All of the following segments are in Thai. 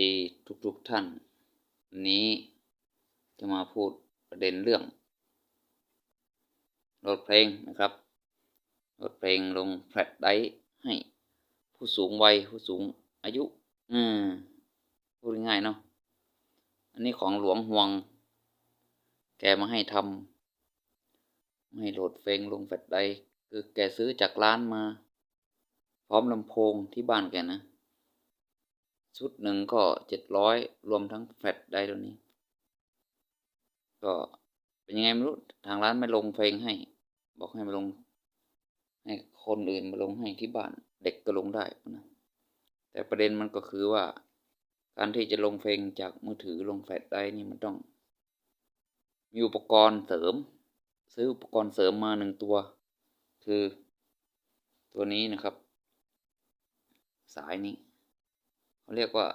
ดีทุกๆทท่าน นี้จะมาพูดประเด็นเรื่องโหลดเพลงนะครับโหลดเพลงลงแฟลชไดให้ผู้สูงวัยผู้สูงอายุ อืมพูดง่ายเนาะอันนี้ของหลวงห่วง แกมาให้ทำไม่ให้โหลดเพลงลงแฟลชไดคือแกซื้อจากร้านมา พร้อมลำโพงที่บ้านแกนะ ชุดหนึ่งก็เจ็ดร้อยรวมทั้งแฟลชได้ตัวนี้ ก็เป็นยังไงไม่รู้ ทางร้านไม่ลงเพลงให้ บอกให้มาลง ให้คนอื่นมาลงให้ที่บ้าน เด็กก็ลงได้นะแต่ประเด็นมันก็คือว่า การที่จะลงเพลงจากมือถือลงแฟลชได้นี่มันต้อง มีอุปกรณ์เสริม ซื้ออุปกรณ์เสริมมาหนึ่งตัว คือตัวนี้นะครับ สายนี้ เขาเรียกว่า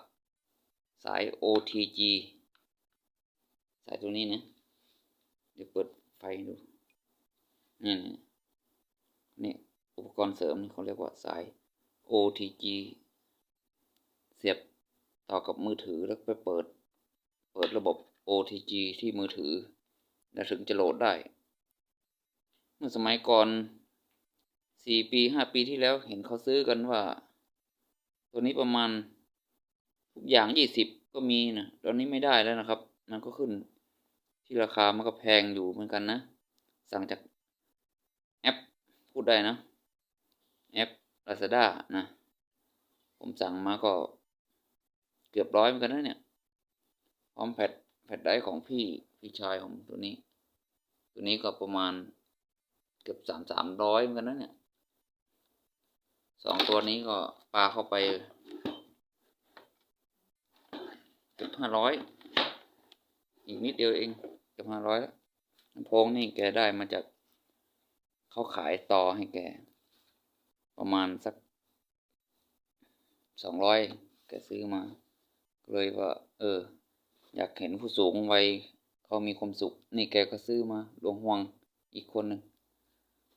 สาย OTG สายตัวนี้นะ เดี๋ยวเปิดไฟดู นี่นี่อุปกรณ์เสริมนี่เขาเรียกว่าสาย OTG เสียบต่อกับมือถือแล้วไปเปิด เปิดระบบ OTG ที่มือถือ แล้วถึงจะโหลดได้ เมื่อสมัยก่อนสี่ปีห้าปีที่แล้วเห็นเขาซื้อกันว่า ตัวนี้ประมาณ ทุกอย่างยี่สิบก็มีนะตอนนี้ไม่ได้แล้วนะครับ มันก็ขึ้นที่ราคามันก็แพงอยู่เหมือนกันนะ สั่งจากแอปพูดได้นะ แอป Lazada นะ ผมสั่งมาก็เกือบร้อยเหมือนกันนะเนี่ยพร้อมแพดแพดได้ของพี่พี่ชายของตัวนี้ ตัวนี้ก็ประมาณเกือบสามสามร้อยเหมือนกันนะเนี่ยสองตัวนี้ก็ปลาเข้าไป เกือบห้าร้อยอีกนิดเดียวเองเกือบห้าร้อยแล้วลำโพงนี่แกได้มาจากเขาขายต่อให้แก ประมาณสักสองร้อยแกซื้อมา เลยว่า เออ อยากเห็นผู้สูงวัยเขามีความสุข นี่แกก็ซื้อมาหลวงห่วงอีกคนหนึ่ง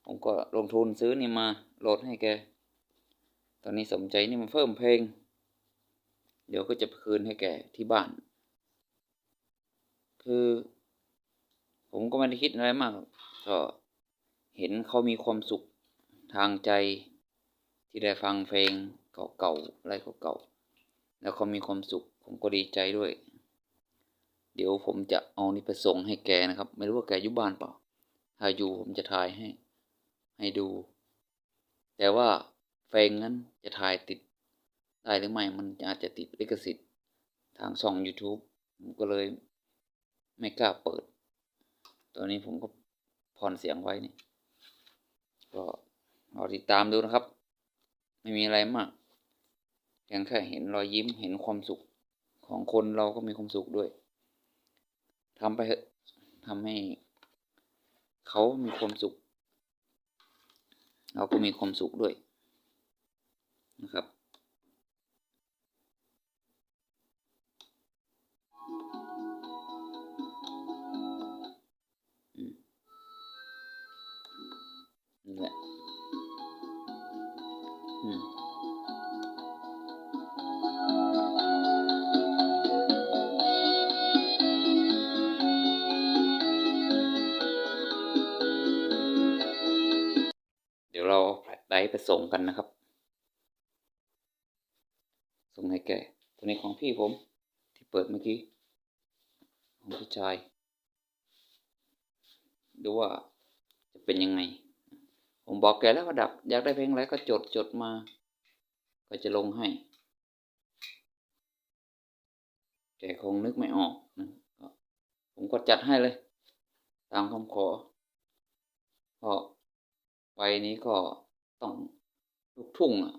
ผมก็ลงทุนซื้อนี่มาโหลดให้แก ตอนนี้สนใจนี่มันเพิ่มเพลง เดี๋ยวก็จะคืนให้แกที่บ้าน คือ ผมก็ไม่ได้คิดอะไรมากก็เห็นเขามีความสุขทางใจที่ได้ฟังเพลงเก่าๆอะไรเก่าๆแล้วเขามีความสุข ผมก็ดีใจด้วย เดี๋ยวผมจะเอานี่ไปส่งให้แกนะครับ ไม่รู้ว่าแกอยู่บ้านเปล่า ถ้าอยู่ผมจะถ่ายให้ ให้ดู แต่ว่าเพลงนั้นจะถ่ายติด ได้หรือไม่มันอาจจะติดลิขสิทธิ์ทางช่อง YouTube ผมก็เลยไม่กล้าเปิดตอนนี้ผมก็ผ่อนเสียงไว้นี่ก็รอติดตามดูนะครับ ไม่มีอะไรมากเพียงแค่เห็นรอยยิ้มเห็นความสุขของคนเราก็มีความสุขด้วยทำไปทำให้เขามีความสุข เราก็มีความสุขด้วยนะครับ ดี๋ยวเราแฟลชไดรฟ์ไปส่งกันนะครับส่งให้แกตัวนี้ของพี่ผม ที่เปิดเมื่อกี้ ของพี่ชาย ดูว่าจะเป็นยังไง ผมบอกแกแล้วว่าดับ อยากได้เพลงอะไรก็จดจดมา ก็จะลงให้แกคงนึกไม่ออกนะผมก็จัดให้เลย ตามคำขอเพราะ ไปนี้ก็ต้องลูกทุ่งอะ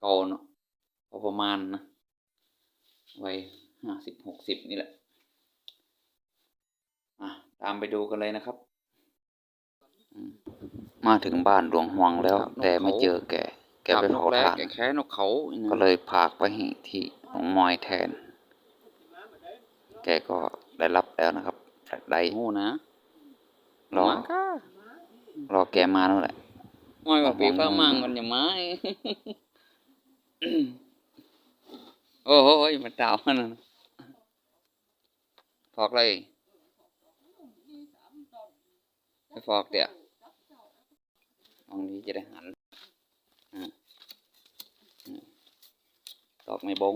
เก่าเนาะพอประมาณนะวัยห้าสิบหกสิบนี่แหละอะตามไปดูกันเลยนะครับ มาถึงบ้านหลวงหวงแล้ว แต่ไม่เจอแก แกไปเผาถ่าน แกแค่นกเขาก็เลยพากไปให้ที่หนองมอยแทน แกก็ได้รับแล้วนะครับแฟลชไดรฟ์โง่นะรอมังค่ะ รอแกมาแล้วแหละไม่ว่าปีฟ้ามังมันอย่าไม้โอ้โหมันดาวมันน่ะฟอกเลยไปฟอกเดี๋ยวลองนี้จะได้หันอ่าอืมตอกไม่บง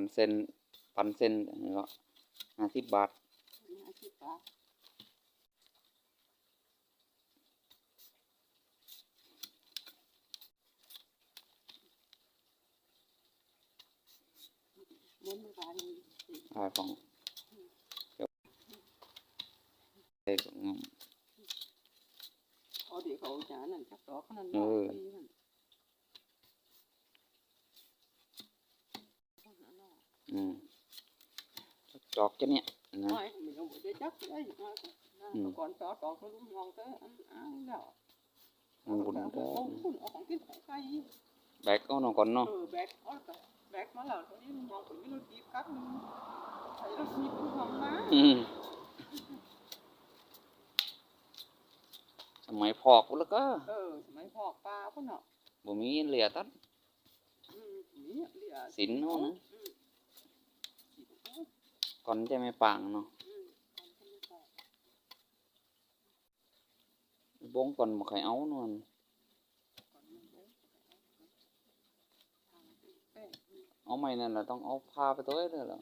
ปันเส้นปันเส้นนี่ก็ห้าสิบบาทห้าสิบบาทมันไม่บาทเลยอ่าของเดี๋ยวเด็กงมเอาเดี๋ยวเขาจะนั่นจักดอกเขานั่นเออ ปีนั่น อืมจอกจะเนี่ยนะไม่ไม่ต้องบอกจะจักได้อยู่นะนะอืมก่อนจอดอกเขาลุกมองเตออันอ้างแล้วมันบุญเอาก็ของคุณเอาของกินของใครแบกก็นอนก่อนเอเนาะอแบกเอาแต่แบกมาแล้วตอนนี้มองผลไม่รู้จีบกักนึงใส่รถมีผู้มองมาอืมสมัยพอกพุ่นแล้วก็เออสมัยพอกปลาพุ่นเนาะบ่มีเหลือตัดอืมนี่เหลือสินเนาะนะอืมสินเอา ก่อนจะไม่ปางเนาะอืมเอาไปเลยก่อนบงก่อนบ่ใครเอานอนก่อนมันเด้อทางเป็นแป้งอืมเอาไม่นั่นล่ะต้องเอาผ้าไปตัวเด้อล่ะ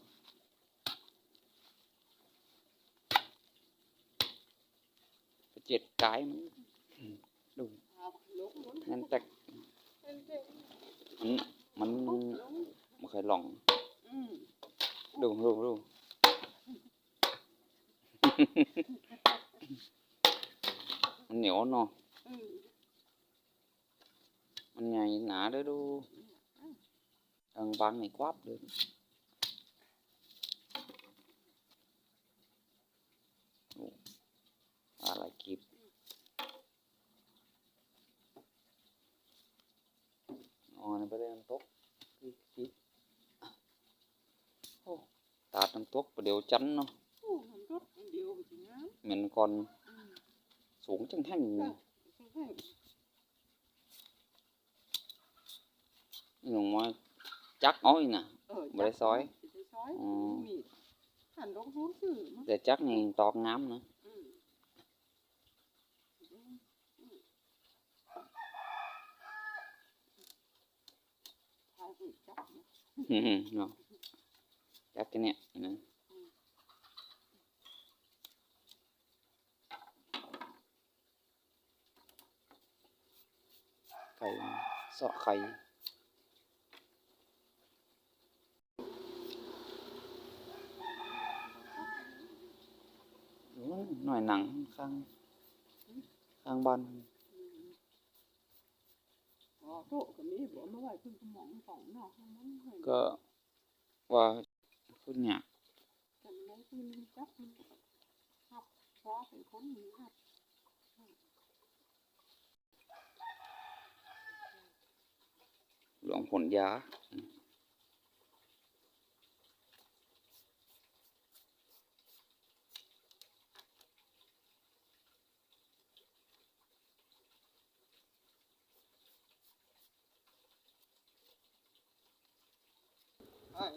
ไปเจ็ดกายมันดูเอาลงลงนั่นแตกเป็นเด้อมันมันลงบ่เคยลองอืมดูดูดู มันเหนียวเนาะอืมมันใหญ่หนาเด้อดูทางบางนี่กวับเลยโอ้อะไรกิบอ๋อนี่ไปเลยน้ำตกกิบกิบโอ้ตาดน้ำตกประเดี๋ยวจันเนาะโอ้มันรถ มันเดียวไปถึงน้ำเหม็นก่อนอืมสูงจังแท่งใช่นี่ใช่หนูมาจักเอาอีกน่ะเออบ่ได้ซอยบ่ได้ซอยอ๋อมีดหันลงรู้สื่อมั้งแต่จักนี่ตอกงามนะอืมทายสิจับนะอืมเนาะจักกันเนี่ยนะ ไก่เสาะไข่อยู่นั่นหน่อยหนังข้าง ข้างบ้านอ๋อโตะก็มีบ่มาไว้เพิ่นสมองสองเนาะมันเห็นก็ว่าพูดเนี่ยากแต่มันได้คือมันจับมันครับเพราะเป็นคนมีครับ หลวงผลยา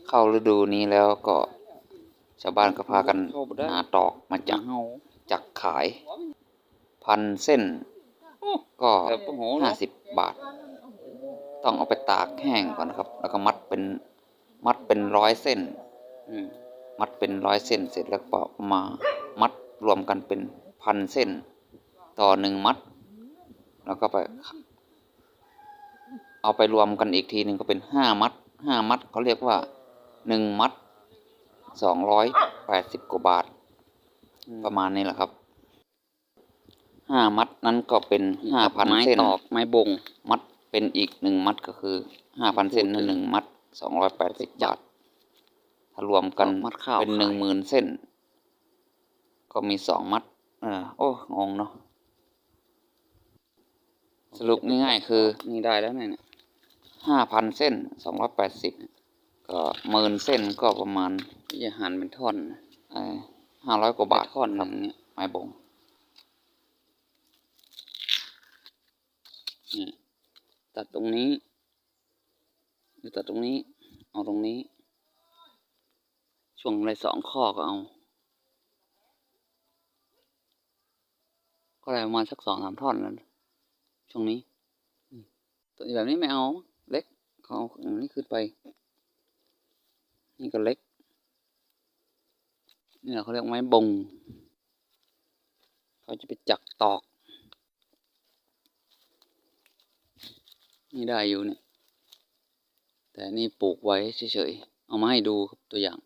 เข้าฤดูนี้แล้วก็ชาวบ้านก็พากันหาตอกมาจากจากขาย พันเส้น ก็ห้าสิบบาท ต้องเอาไปตากแห้งก่อนนะครับ แล้วก็มัดเป็นมัดเป็นร้อยเส้นมัดเป็นร้อยเส้นเสร็จแล้วก็มามัดรวมกันเป็นพันเส้น ต่อหนึ่งมัด แล้วก็ไป เอาไปรวมกันอีกทีหนึ่งก็เป็นห้ามัดห้ามัดเขาเรียกว่าหนึ่งมัดสองร้อยแปดสิบกว่าบาท ประมาณนี้แหละครับห้ามัดนั้นก็เป็นห้าพันเส้นไม้ตอกไม้บง มัด เป็นอีกหนึ่งมัดก็คือห้าพันเส้นนั่นหนึ่งมัดสองร้อยแปดสิบบาทถ้ารวมกันมัดข้าวเป็นหนึ่งหมื่นเส้น ก็มีสองมัดเออโอ้งงเนาะสรุปง่ายๆคือนี่ได้แล้วเนี่ยห้าพันเส้นสองร้อยแปดสิบก็หมื่นเส้นก็ประมาณจะหั่นเป็นท่อนห้าร้อยกว่าบาทท่อนหครันึ่บงเนี่ยไม้บงนี่ ตัดตรงนี้หรือตัดตรงนี้ เอาตรงนี้ ช่วงอะไรสองข้อก็เอา ก็ได้ประมาณสักสองสามท่อนแล้วช่วงนี้ตัวแบบนี้ไม่เอา เล็กเขาเอาอันนี้ขึ้นไป นี่ก็เล็ก นี่เขาเรียกไม้บง เขาจะไปจักตอก นี่ได้อยู่เนี่ยแต่นี่ปลูกไว้เฉยๆเอามาให้ดูครับตัวอย่าง